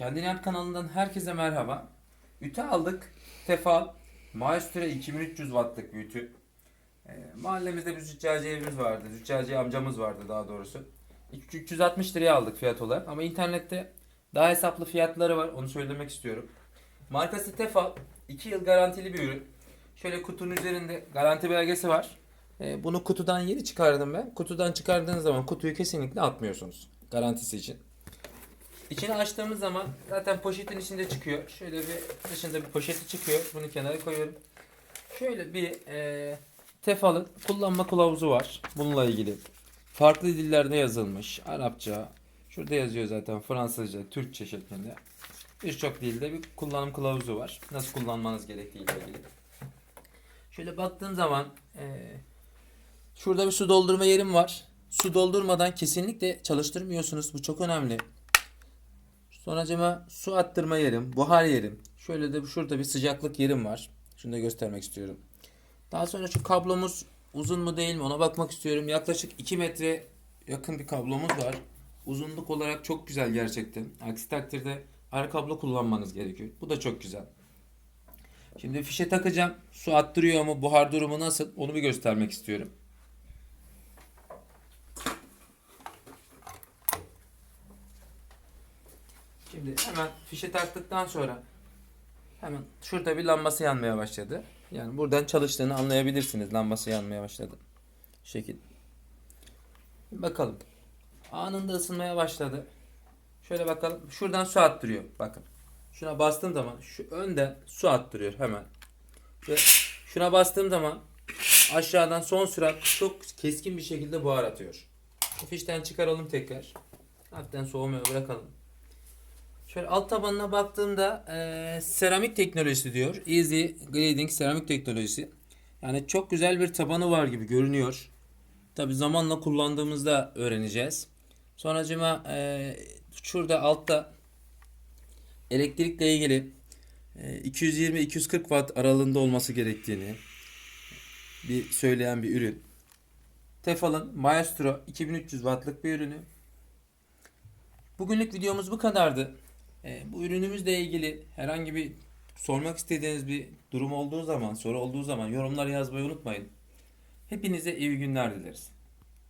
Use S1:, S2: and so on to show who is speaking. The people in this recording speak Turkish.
S1: Kendine Yap kanalından herkese merhaba. Ütü aldık. Tefal. Maestro 2300 wattlık bir ütü. Ee, mahallemizde bir züccaciye evimiz vardı. Züccaciye amcamız vardı daha doğrusu. 360 liraya aldık fiyat olarak. Ama internette daha hesaplı fiyatları var. Onu söylemek istiyorum. Markası Tefal. 2 yıl garantili bir ürün. Şöyle kutunun üzerinde garanti belgesi var. Ee, bunu kutudan yeni çıkardım ben. Kutudan çıkardığınız zaman kutuyu kesinlikle atmıyorsunuz. Garantisi için. İçini açtığımız zaman zaten poşetin içinde çıkıyor. Şöyle bir dışında bir poşeti çıkıyor. Bunu kenara koyuyorum. Şöyle bir e, Tefal'ın kullanma kılavuzu var. Bununla ilgili. Farklı dillerde yazılmış. Arapça. Şurada yazıyor zaten Fransızca, Türkçe şeklinde. Birçok dilde bir kullanım kılavuzu var. Nasıl kullanmanız gerektiği ile ilgili. Şöyle baktığım zaman e, şurada bir su doldurma yerim var. Su doldurmadan kesinlikle çalıştırmıyorsunuz. Bu çok önemli. Sonracıma su attırma yerim, buhar yerim. Şöyle de şurada bir sıcaklık yerim var. Şunu da göstermek istiyorum. Daha sonra şu kablomuz uzun mu değil mi ona bakmak istiyorum. Yaklaşık 2 metre yakın bir kablomuz var. Uzunluk olarak çok güzel gerçekten. Aksi takdirde ara kablo kullanmanız gerekiyor. Bu da çok güzel. Şimdi fişe takacağım. Su attırıyor mu, buhar durumu nasıl onu bir göstermek istiyorum. Şimdi hemen fişe taktıktan sonra hemen şurada bir lambası yanmaya başladı. Yani buradan çalıştığını anlayabilirsiniz. Lambası yanmaya başladı. Şu şekil. Bakalım. Anında ısınmaya başladı. Şöyle bakalım. Şuradan su attırıyor. Bakın. Şuna bastığım zaman şu önden su attırıyor hemen. Ve şuna bastığım zaman aşağıdan son sürat çok keskin bir şekilde buhar atıyor. Fişten çıkaralım tekrar. Hafiften soğumaya bırakalım. Şöyle alt tabanına baktığımda eee, seramik teknolojisi diyor. Easy Grading seramik teknolojisi. Yani çok güzel bir tabanı var gibi görünüyor. Tabi zamanla kullandığımızda öğreneceğiz. Sonracıma eee, şurada altta elektrikle ilgili eee, 220-240 watt aralığında olması gerektiğini bir söyleyen bir ürün. Tefal'ın Maestro 2300 wattlık bir ürünü. Bugünlük videomuz bu kadardı. Ee, bu ürünümüzle ilgili herhangi bir sormak istediğiniz bir durum olduğu zaman, soru olduğu zaman yorumlar yazmayı unutmayın. Hepinize iyi günler dileriz.